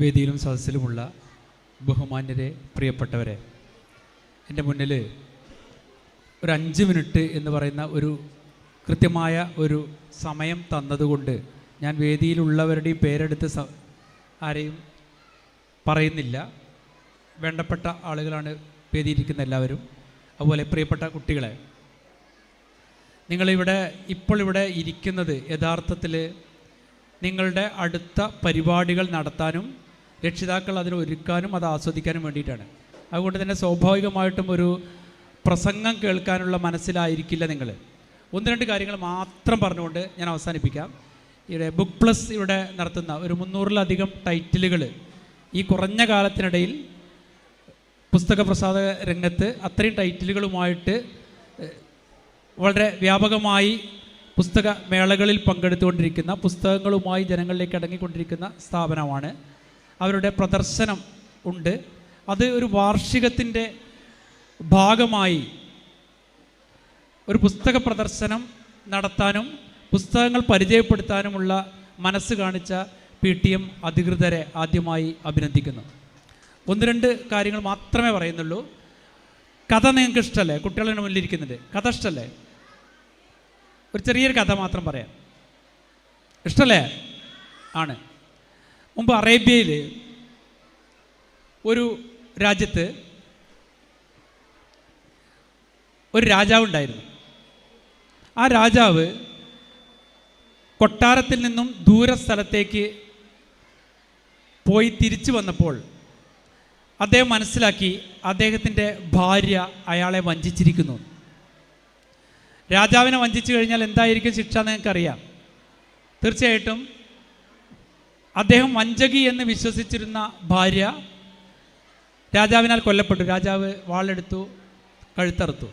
വേദിയിലും സദസ്സിലുമുള്ള ബഹുമാന്യരെ പ്രിയപ്പെട്ടവരെ എന്റെ മുന്നിൽ ഒരു അഞ്ച് മിനിറ്റ് എന്ന് പറയുന്ന ഒരു കൃത്യമായ ഒരു സമയം തന്നതുകൊണ്ട് ഞാൻ വേദിയിലുള്ളവരുടെയും പേരെടുത്ത് ആരെയും പറയുന്നില്ല. വേണ്ടപ്പെട്ട ആളുകളാണ് വേദിയിരിക്കുന്ന എല്ലാവരും. അതുപോലെ പ്രിയപ്പെട്ട കുട്ടികളെ നിങ്ങളിവിടെ ഇപ്പോൾ ഇവിടെ ഇരിക്കുന്നത് യഥാർത്ഥത്തിൽ നിങ്ങളുടെ അടുത്ത പരിപാടികൾ നടത്താനും രക്ഷിതാക്കൾ അതിന് ഒരുക്കാനും അത് ആസ്വദിക്കാനും വേണ്ടിയിട്ടാണ്. അതുകൊണ്ട് തന്നെ സ്വാഭാവികമായിട്ടും ഒരു പ്രസംഗം കേൾക്കാനുള്ള മനസ്സിലായിരിക്കില്ല നിങ്ങൾ ഒന്ന് രണ്ട് കാര്യങ്ങൾ മാത്രം പറഞ്ഞുകൊണ്ട് ഞാൻ അവസാനിപ്പിക്കാം. ഇവിടെ ബുക്ക് പ്ലസ് ഇവിടെ നടത്തുന്ന ഒരു മുന്നൂറിലധികം ടൈറ്റിലുകൾ ഈ കുറഞ്ഞ കാലത്തിനിടയിൽ പുസ്തക പ്രസാദ രംഗത്ത് അത്രയും ടൈറ്റിലുകളുമായിട്ട് വളരെ വ്യാപകമായി പുസ്തക മേളകളിൽ പങ്കെടുത്തുകൊണ്ടിരിക്കുന്ന പുസ്തകങ്ങളുമായി ജനങ്ങളിലേക്ക് അടങ്ങിക്കൊണ്ടിരിക്കുന്ന സ്ഥാപനമാണ് അവരുടെ പ്രദർശനം ഉണ്ട്. അത് ഒരു വാർഷികത്തിന്റെ ഭാഗമായി ഒരു പുസ്തക പ്രദർശനം നടത്താനും പുസ്തകങ്ങൾ പരിചയപ്പെടുത്താനുമുള്ള മനസ്സ് കാണിച്ച പി ടി എം അധികൃതരെ ആദ്യമായി അഭിനന്ദിക്കുന്നു. ഒന്ന് രണ്ട് കാര്യങ്ങൾ മാത്രമേ പറയുന്നുള്ളൂ. കഥ നിങ്ങൾക്ക് ഇഷ്ടമല്ലേ കുട്ടികളുടെ മുന്നിലിരിക്കുന്നുണ്ട് കഥ ഇഷ്ടമല്ലേ ഒരു ചെറിയൊരു കഥ മാത്രം പറയാം. ഇഷ്ടമല്ലേ ആണ്. മുമ്പ് അറേബ്യയിൽ ഒരു രാജ്യത്ത് ഒരു രാജാവ് ഉണ്ടായിരുന്നു ആ രാജാവ് കൊട്ടാരത്തിൽ നിന്നും ദൂര സ്ഥലത്തേക്ക് പോയി തിരിച്ചു വന്നപ്പോൾ അദ്ദേഹം മനസ്സിലാക്കി അദ്ദേഹത്തിന്റെ ഭാര്യ അയാളെ വഞ്ചിച്ചിരിക്കുന്നു. രാജാവിനെ വഞ്ചിച്ചു കഴിഞ്ഞാൽ എന്തായിരിക്കും ശിക്ഷ നിങ്ങൾക്കറിയാം. തീർച്ചയായിട്ടും അദ്ദേഹം വഞ്ചകി എന്ന് വിശ്വസിച്ചിരുന്ന ഭാര്യ രാജാവിനാൽ കൊല്ലപ്പെട്ടു. രാജാവ് വാളെടുത്തു കഴുത്തറുത്തു.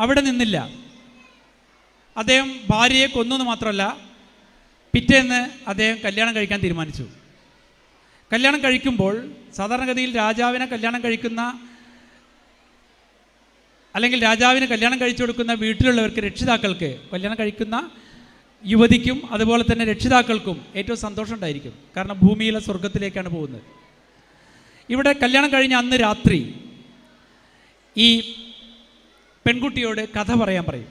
അവിടെ നിന്നില്ല. അദ്ദേഹം ഭാര്യയെ കൊന്നു എന്ന് മാത്രമല്ല പിറ്റേന്ന് അദ്ദേഹം കല്യാണം കഴിക്കാൻ തീരുമാനിച്ചു. കല്യാണം കഴിക്കുമ്പോൾ സാധാരണഗതിയിൽ രാജാവിനെ കല്യാണം കഴിക്കുന്ന അല്ലെങ്കിൽ രാജാവിന് കല്യാണം കഴിച്ചു കൊടുക്കുന്ന വീട്ടിലുള്ളവർക്ക് രക്ഷിതാക്കൾക്ക് കല്യാണം കഴിക്കുന്ന യുവതിക്കും അതുപോലെ തന്നെ രക്ഷിതാക്കൾക്കും ഏറ്റവും സന്തോഷം ഉണ്ടായിരിക്കും. കാരണം ഭൂമിയിലെ സ്വർഗത്തിലേക്കാണ് പോകുന്നത്. ഇവിടെ കല്യാണം കഴിഞ്ഞ അന്ന് രാത്രി ഈ പെൺകുട്ടിയോട് കഥ പറയാൻ പറയും.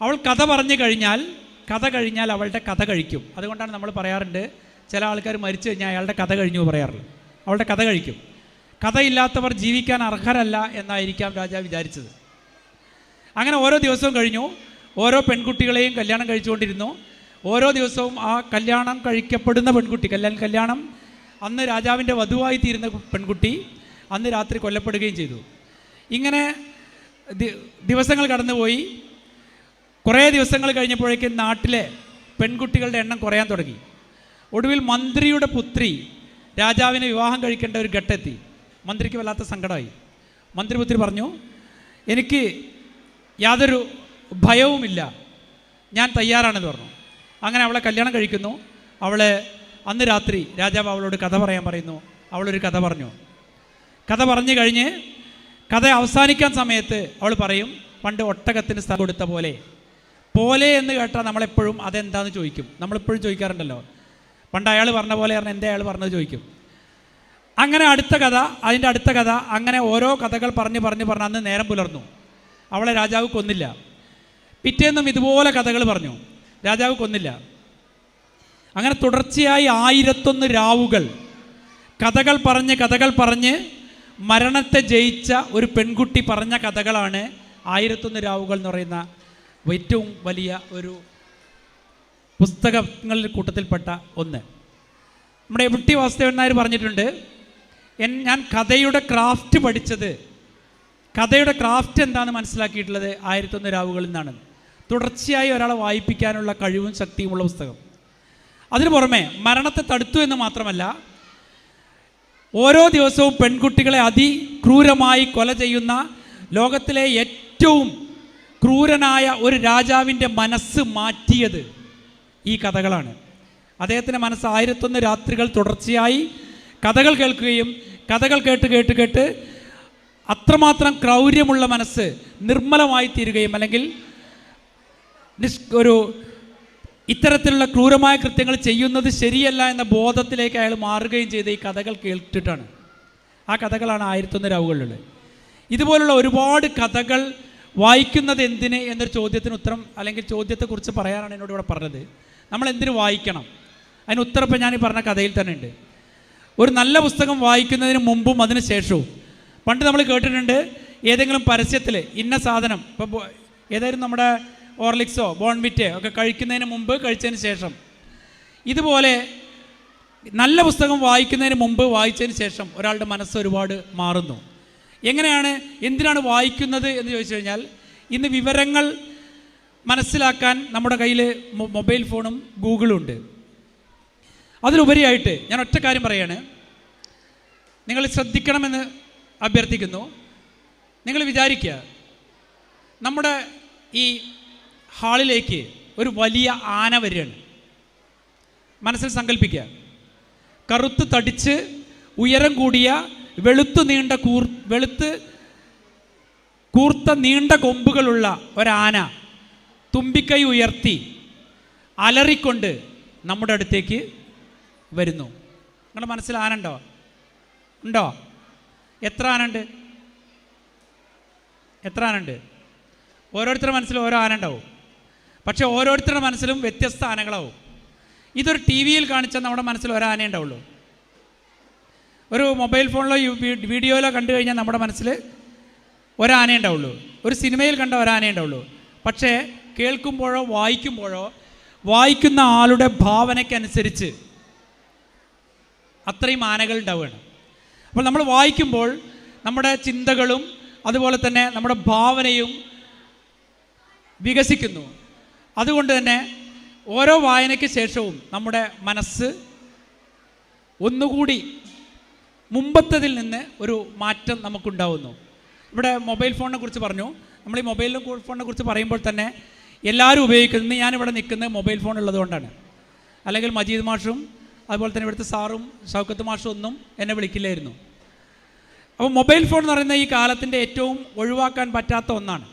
അവൾ കഥ പറഞ്ഞു കഴിഞ്ഞാൽ കഥ കഴിഞ്ഞാൽ അവളുടെ കഥ കഴിക്കും. അതുകൊണ്ടാണ് നമ്മൾ പറയാറുണ്ട് ചില ആൾക്കാർ മരിച്ചു കഴിഞ്ഞാൽ അയാളുടെ കഥ കഴിഞ്ഞു പറയാറുള്ളത് അവളുടെ കഥ കഴിക്കും. കഥയില്ലാത്തവർ ജീവിക്കാൻ അർഹരല്ല എന്നായിരിക്കാം രാജാവ് വിചാരിച്ചത്. അങ്ങനെ ഓരോ ദിവസവും കഴിഞ്ഞു. ഓരോ പെൺകുട്ടികളെയും കല്യാണം കഴിച്ചുകൊണ്ടിരുന്നു. ഓരോ ദിവസവും ആ കല്യാണം കഴിക്കപ്പെടുന്ന പെൺകുട്ടി കല്യാണം കല്യാണം അന്ന് രാജാവിന്റെ വധുവായി തീരുന്ന പെൺകുട്ടി അന്ന് രാത്രി കൊല്ലപ്പെടുകയും ചെയ്തു. ഇങ്ങനെ ദിവസങ്ങൾ കടന്നുപോയി. കുറേ ദിവസങ്ങൾ കഴിഞ്ഞപ്പോഴേക്കും നാട്ടിലെ പെൺകുട്ടികളുടെ എണ്ണം കുറയാൻ തുടങ്ങി. ഒടുവിൽ മന്ത്രിയുടെ പുത്രി രാജാവിനെ വിവാഹം കഴിക്കേണ്ട ഒരു ഘട്ടെത്തി മന്ത്രിക്ക് വല്ലാത്ത സങ്കടമായി. മന്ത്രിപുത്രി പറഞ്ഞു എനിക്ക് യാതൊരു ഭയവുമില്ല. ഞാൻ തയ്യാറാണെന്ന് പറഞ്ഞു. അങ്ങനെ അവളെ കല്യാണം കഴിക്കുന്നു. അവളെ അന്ന് രാത്രി രാജാവ് അവളോട് കഥ പറയാൻ പറയുന്നു. അവളൊരു കഥ പറഞ്ഞു. കഥ പറഞ്ഞു കഴിഞ്ഞ് കഥ അവസാനിക്കാൻ സമയത്ത് അവൾ പറയും പണ്ട് ഒട്ടകത്തിന് സ്ഥലം കൊടുത്ത പോലെ. പോലെ എന്ന് കേട്ടാൽ നമ്മളെപ്പോഴും അതെന്താന്ന് ചോദിക്കും. നമ്മളെപ്പോഴും ചോദിക്കാറുണ്ടല്ലോ. പണ്ട് അയാൾ പറഞ്ഞ പോലെ പറഞ്ഞാൽ എന്റെ അയാൾ പറഞ്ഞത് ചോദിക്കും. അങ്ങനെ അടുത്ത കഥ അതിന്റെ അടുത്ത കഥ അങ്ങനെ ഓരോ കഥകൾ പറഞ്ഞ് പറഞ്ഞ് പറഞ്ഞ് അന്ന് നേരം പുലർന്നു. അവളെ രാജാവ് കൊന്നില്ല. പിറ്റേന്നും ഇതുപോലെ കഥകൾ പറഞ്ഞു. രാജാവ് കൊന്നില്ല. അങ്ങനെ തുടർച്ചയായി ആയിരത്തൊന്ന് രാവുകൾ കഥകൾ പറഞ്ഞ് കഥകൾ പറഞ്ഞ് മരണത്തെ ജയിച്ച ഒരു പെൺകുട്ടി പറഞ്ഞ കഥകളാണ് ആയിരത്തൊന്ന് രാവുകൾ എന്ന് പറയുന്ന ഏറ്റവും വലിയ ഒരു പുസ്തകങ്ങളിൽ കൂട്ടത്തിൽപ്പെട്ട ഒന്ന്. നമ്മുടെ എം ടി വാസുദേവൻ നായർ പറഞ്ഞിട്ടുണ്ട് എൻ ഞാൻ കഥയുടെ ക്രാഫ്റ്റ് പഠിച്ചത് കഥയുടെ ക്രാഫ്റ്റ് എന്താണ് മനസ്സിലാക്കിയിട്ടുള്ളത് ആയിരത്തൊന്ന് രാവുകളിൽ നിന്നാണ്. തുടർച്ചയായി ഒരാളെ വായിപ്പിക്കാനുള്ള കഴിവും ശക്തിയുമുള്ള പുസ്തകം. അതിനു പുറമെ മരണത്തെ തടുത്തു എന്ന് മാത്രമല്ല ഓരോ ദിവസവും പെൺകുട്ടികളെ അതിക്രൂരമായി കൊല ചെയ്യുന്ന ലോകത്തിലെ ഏറ്റവും ക്രൂരനായ ഒരു രാജാവിന്റെ മനസ്സ് മാറ്റിയത് ഈ കഥകളാണ്. അദ്ദേഹത്തിന്റെ മനസ്സ് ആയിരത്തൊന്ന് രാത്രികൾ തുടർച്ചയായി കഥകൾ കേൾക്കുകയും കഥകൾ കേട്ട് കേട്ട് കേട്ട് അത്രമാത്രം ക്രൗര്യമുള്ള മനസ്സ് നിർമ്മലമായി തീരുകയും അല്ലെങ്കിൽ ഒരു ഇത്തരത്തിലുള്ള ക്രൂരമായ കൃത്യങ്ങൾ ചെയ്യുന്നത് ശരിയല്ല എന്ന ബോധത്തിലേക്ക് അയാൾ മാറുകയും ചെയ്ത് ഈ കഥകൾ കേട്ടിട്ടാണ്. ആ കഥകളാണ് ആയിരത്തൊന്ന് രാവുകളിലുള്ളത്. ഇതുപോലുള്ള ഒരുപാട് കഥകൾ വായിക്കുന്നത് എന്തിന് എന്നൊരു ചോദ്യത്തിന് ഉത്തരം അല്ലെങ്കിൽ ചോദ്യത്തെക്കുറിച്ച് പറയാനാണ് എന്നോട് ഇവിടെ പറഞ്ഞത്. നമ്മൾ എന്തിനു വായിക്കണം? അതിന് ഉത്തരം ഇപ്പം ഞാൻ ഈ പറഞ്ഞ കഥയിൽ തന്നെ ഉണ്ട്. ഒരു നല്ല പുസ്തകം വായിക്കുന്നതിന് മുമ്പും അതിന് ശേഷവും. പണ്ട് നമ്മൾ കേട്ടിട്ടുണ്ട് ഏതെങ്കിലും പരസ്യത്തിൽ ഇന്ന സാധനം ഇപ്പോൾ ഏതായാലും നമ്മുടെ ഓർലിക്സോ ബോൺവിറ്റ് ഒക്കെ കഴിക്കുന്നതിന് മുമ്പ് കഴിച്ചതിന് ശേഷം. ഇതുപോലെ നല്ല പുസ്തകം വായിക്കുന്നതിന് മുമ്പ് വായിച്ചതിന് ശേഷം ഒരാളുടെ മനസ്സ് ഒരുപാട് മാറുന്നു. എങ്ങനെയാണ് എന്തിനാണ് വായിക്കുന്നത് എന്ന് ചോദിച്ചു കഴിഞ്ഞാൽ ഇന്ന് വിവരങ്ങൾ മനസ്സിലാക്കാൻ നമ്മുടെ കയ്യിൽ മൊബൈൽ ഫോണും ഗൂഗിളും ഉണ്ട്. അതിലുപരിയായിട്ട് ഞാൻ ഒറ്റ കാര്യം പറയാണ്. നിങ്ങൾ ശ്രദ്ധിക്കണമെന്ന് അഭ്യർത്ഥിക്കുന്നു. നിങ്ങൾ വിചാരിക്കുക നമ്മുടെ ഈ ഹാളിലേക്ക് ഒരു വലിയ ആന വരികയാണ്. മനസ്സിൽ സങ്കല്പിക്കുക കറുത്ത് തടിച്ച് ഉയരം കൂടിയ വെളുത്ത് നീണ്ട കൂർ വെളുത്ത് കൂർത്ത നീണ്ട കൊമ്പുകളുള്ള ഒരാന തുമ്പിക്കൈ ഉയർത്തി അലറിക്കൊണ്ട് നമ്മുടെ അടുത്തേക്ക് വരുന്നു. നിങ്ങളുടെ മനസ്സിൽ ആന ഉണ്ടോ? ഉണ്ടോ? എത്ര ആനുണ്ട് എത്ര ആനുണ്ട് ഓരോരുത്തരുടെ മനസ്സിൽ ഓരോ ആന ഉണ്ടാവും. പക്ഷേ ഓരോരുത്തരുടെ മനസ്സിലും വ്യത്യസ്ത ആനകളാവും. ഇതൊരു ടി വിയിൽ കാണിച്ചാൽ നമ്മുടെ മനസ്സിൽ ഒരാനേ ഉണ്ടാവുള്ളൂ. ഒരു മൊബൈൽ ഫോണിലോ വീഡിയോയിലോ കണ്ടു കഴിഞ്ഞാൽ നമ്മുടെ മനസ്സിൽ ഒരാനേ ഉണ്ടാവുള്ളൂ. ഒരു സിനിമയിൽ കണ്ട ഒരാനേ ഉണ്ടാവുള്ളൂ. പക്ഷേ കേൾക്കുമ്പോഴോ വായിക്കുമ്പോഴോ വായിക്കുന്ന ആളുടെ ഭാവനയ്ക്കനുസരിച്ച് അത്രയും ആനകൾ ഉണ്ടാവുകയാണ്. അപ്പോൾ നമ്മൾ വായിക്കുമ്പോൾ നമ്മുടെ ചിന്തകളും അതുപോലെ തന്നെ നമ്മുടെ ഭാവനയും വികസിക്കുന്നു. അതുകൊണ്ട് തന്നെ ഓരോ വായനയ്ക്ക് ശേഷവും നമ്മുടെ മനസ്സ് ഒന്നുകൂടി മുമ്പത്തതിൽ നിന്ന് ഒരു മാറ്റം നമുക്കുണ്ടാവുന്നു. ഇവിടെ മൊബൈൽ ഫോണിനെ കുറിച്ച് പറഞ്ഞു. നമ്മൾ ഈ മൊബൈൽ ഫോണിനെ കുറിച്ച് പറയുമ്പോൾ തന്നെ എല്ലാവരും ഉപയോഗിക്കുന്നത് ഞാനിവിടെ നിൽക്കുന്നത് മൊബൈൽ ഫോൺ ഉള്ളതുകൊണ്ടാണ്. അല്ലെങ്കിൽ മജീദ് മാഷും അതുപോലെ തന്നെ ഇവിടുത്തെ സാറും ഷൗക്കത്ത് മാഷും ഒന്നും എന്നെ വിളിക്കില്ലായിരുന്നു. അപ്പോൾ മൊബൈൽ ഫോൺ എന്ന് പറയുന്ന ഈ കാലത്തിന്റെ ഏറ്റവും ഒഴിവാക്കാൻ പറ്റാത്ത ഒന്നാണ്.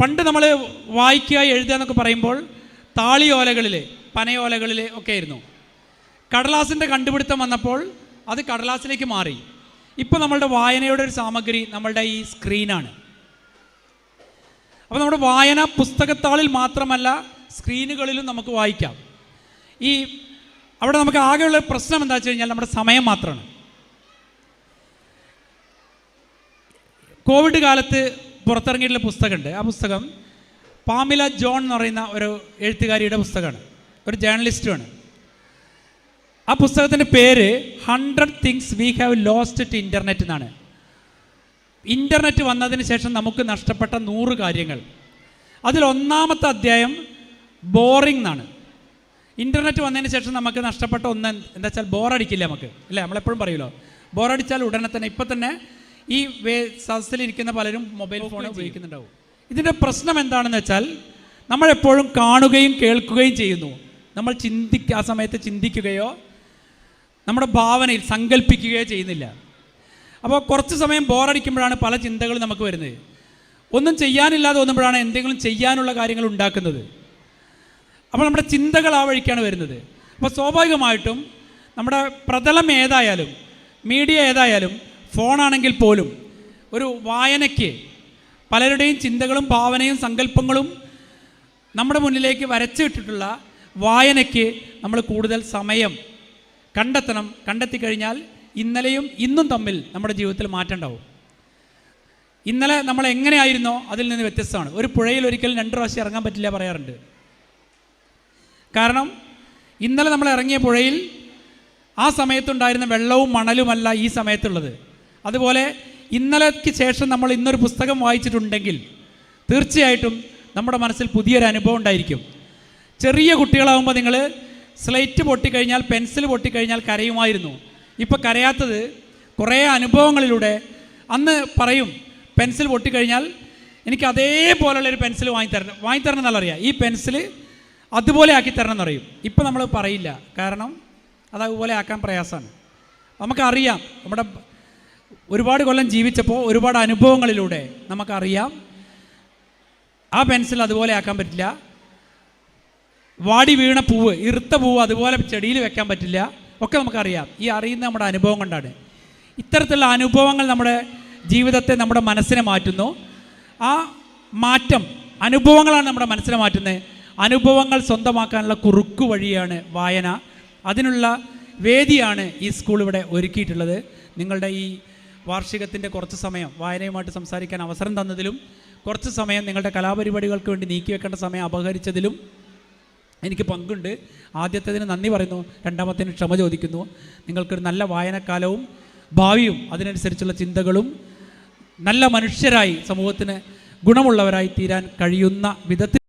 പണ്ട് നമ്മൾ വായിക്കുക എഴുതുക എന്നൊക്കെ പറയുമ്പോൾ താളിയോലകളിൽ പനയോലകളിൽ ഒക്കെ ആയിരുന്നു. കടലാസിന്റെ കണ്ടുപിടുത്തം വന്നപ്പോൾ അത് കടലാസിലേക്ക് മാറി. ഇപ്പോൾ നമ്മളുടെ വായനയുടെ ഒരു സാമഗ്രി നമ്മളുടെ ഈ സ്ക്രീനാണ്. അപ്പോൾ നമ്മുടെ വായന പുസ്തകത്താളിൽ മാത്രമല്ല സ്ക്രീനുകളിലും നമുക്ക് വായിക്കാം. ഈ അവിടെ നമുക്ക് ആകെയുള്ള പ്രശ്നം എന്താ വെച്ച് കഴിഞ്ഞാൽ നമ്മുടെ സമയം മാത്രമാണ്. കോവിഡ് കാലത്ത് പുറത്തിറങ്ങിയിട്ടുള്ള പുസ്തകമുണ്ട്. ആ പുസ്തകം പാമില ജോൺ എന്ന് പറയുന്ന ഒരു എഴുത്തുകാരിയുടെ പുസ്തകമാണ്. ഒരു ജേർണലിസ്റ്റുമാണ് ആ പുസ്തകത്തിന്റെ പേര് hundred things we have lost to internet എന്നാണ്. ഇന്റർനെറ്റ് വന്നതിന് ശേഷം നമുക്ക് നഷ്ടപ്പെട്ട നൂറ് കാര്യങ്ങൾ. അതിൽ ഒന്നാമത്തെ അധ്യായം ബോറിംഗ് എന്നാണ്. ഇന്റർനെറ്റ് വന്നതിന് ശേഷം നമുക്ക് നഷ്ടപ്പെട്ട ഒന്ന് എന്താ വെച്ചാൽ ബോറടിക്കില്ല നമുക്ക്. അല്ലേ? നമ്മളെപ്പോഴും പറയുമല്ലോ. ബോറടിച്ചാൽ ഉടനെ തന്നെ ഇപ്പം തന്നെ ഈ സദസ്സിൽ സദസ്സിലിരിക്കുന്ന പലരും മൊബൈൽ ഫോൺ ഉപയോഗിക്കുന്നുണ്ടാവും. ഇതിന്റെ പ്രശ്നം എന്താണെന്ന് വെച്ചാൽ നമ്മളെപ്പോഴും കാണുകയും കേൾക്കുകയും ചെയ്യുന്നു. നമ്മൾ ചിന്തിക്ക ആ സമയത്ത് ചിന്തിക്കുകയോ നമ്മുടെ ഭാവനയിൽ സങ്കല്പിക്കുകയോ ചെയ്യുന്നില്ല. അപ്പോൾ കുറച്ച് സമയം ബോറടിക്കുമ്പോഴാണ് പല ചിന്തകളും നമുക്ക് വരുന്നത്. ഒന്നും ചെയ്യാനില്ലാതെ തോന്നുമ്പോഴാണ് എന്തെങ്കിലും ചെയ്യാനുള്ള കാര്യങ്ങൾ ഉണ്ടാക്കുന്നത്. അപ്പോൾ നമ്മുടെ ചിന്തകൾ ആ വഴിക്കാണ് വരുന്നത്. അപ്പോൾ സ്വാഭാവികമായിട്ടും നമ്മുടെ പ്രതലം ഏതായാലും മീഡിയ ഏതായാലും ഫോണാണെങ്കിൽ പോലും ഒരു വായനയ്ക്ക് പലരുടെയും ചിന്തകളും ഭാവനയും സങ്കല്പങ്ങളും നമ്മുടെ മുന്നിലേക്ക് വരച്ചിട്ടിട്ടുള്ള വായനയ്ക്ക് നമ്മൾ കൂടുതൽ സമയം കണ്ടെത്തണം. കണ്ടെത്തി കഴിഞ്ഞാൽ ഇന്നലെയും ഇന്നും തമ്മിൽ നമ്മുടെ ജീവിതത്തിൽ മാറ്റം ഉണ്ടാവും ഇന്നലെ നമ്മൾ എങ്ങനെയായിരുന്നോ അതിൽ നിന്ന് വ്യത്യസ്തമാണ്. ഒരു പുഴയിൽ ഒരിക്കലും രണ്ട് പ്രാവശ്യം ഇറങ്ങാൻ പറ്റില്ല പറയാറുണ്ട്. കാരണം ഇന്നലെ നമ്മൾ ഇറങ്ങിയ പുഴയിൽ ആ സമയത്തുണ്ടായിരുന്ന വെള്ളവും മണലുമല്ല ഈ സമയത്തുള്ളത്. അതുപോലെ ഇന്നലെക്ക് ശേഷം നമ്മൾ ഇന്നൊരു പുസ്തകം വായിച്ചിട്ടുണ്ടെങ്കിൽ തീർച്ചയായിട്ടും നമ്മുടെ മനസ്സിൽ പുതിയൊരു അനുഭവം ഉണ്ടായിരിക്കും. ചെറിയ കുട്ടികളാകുമ്പോൾ നിങ്ങൾ സ്ലേറ്റ് പൊട്ടിക്കഴിഞ്ഞാൽ പെൻസിൽ പൊട്ടിക്കഴിഞ്ഞാൽ കരയുമായിരുന്നു. ഇപ്പോൾ കരയാത്തത് കുറേ അനുഭവങ്ങളിലൂടെ അന്ന് പറയും പെൻസിൽ പൊട്ടിക്കഴിഞ്ഞാൽ എനിക്ക് അതേപോലെയുള്ളൊരു പെൻസിൽ വാങ്ങിത്തരണം വാങ്ങിത്തരണം എന്നല്ല അറിയാം ഈ പെൻസിൽ അതുപോലെ ആക്കി തരണം എന്ന് എന്നറിയും ഇപ്പം നമ്മൾ പറയില്ല. കാരണം അത് അതുപോലെ ആക്കാൻ പ്രയാസമാണ്. നമുക്കറിയാം നമ്മുടെ ഒരുപാട് കൊല്ലം ജീവിച്ചപ്പോൾ ഒരുപാട് അനുഭവങ്ങളിലൂടെ നമുക്കറിയാം. ആ പെൻസിൽ അതുപോലെ ആക്കാൻ പറ്റില്ല. വാടി വീണ പൂവ് ഇറുത്ത പൂവ് അതുപോലെ ചെടിയിൽ വെക്കാൻ പറ്റില്ല. ഒക്കെ നമുക്കറിയാം. ഈ അറിയുന്ന നമ്മുടെ അനുഭവം കൊണ്ടാണ്. ഇത്തരത്തിലുള്ള അനുഭവങ്ങൾ നമ്മുടെ ജീവിതത്തെ നമ്മുടെ മനസ്സിനെ മാറ്റുന്നു. ആ മാറ്റം അനുഭവങ്ങളാണ് നമ്മുടെ മനസ്സിനെ മാറ്റുന്നത്. അനുഭവങ്ങൾ സ്വന്തമാക്കാനുള്ള കുറുക്കു വഴിയാണ് വായന. അതിനുള്ള വേദിയാണ് ഈ സ്കൂൾ ഇവിടെ ഒരുക്കിയിട്ടുള്ളത്. നിങ്ങളുടെ ഈ വാർഷികത്തിന്റെ കുറച്ച് സമയം വായനയുമായിട്ട് സംസാരിക്കാൻ അവസരം തന്നതിലും കുറച്ച് സമയം നിങ്ങളുടെ കലാപരിപാടികൾക്ക് വേണ്ടി നീക്കി വെക്കേണ്ട സമയം അപഹരിച്ചതിലും എനിക്ക് പങ്കുണ്ട്. ആദ്യത്തേതിന് നന്ദി പറയുന്നു. രണ്ടാമത്തേന് ക്ഷമ ചോദിക്കുന്നു. നിങ്ങൾക്കൊരു നല്ല വായനക്കാലവും ഭാവിയും അതിനനുസരിച്ചുള്ള ചിന്തകളും നല്ല മനുഷ്യരായി സമൂഹത്തിന് ഗുണമുള്ളവരായി തീരാൻ കഴിയുന്ന വിധത്തിൽ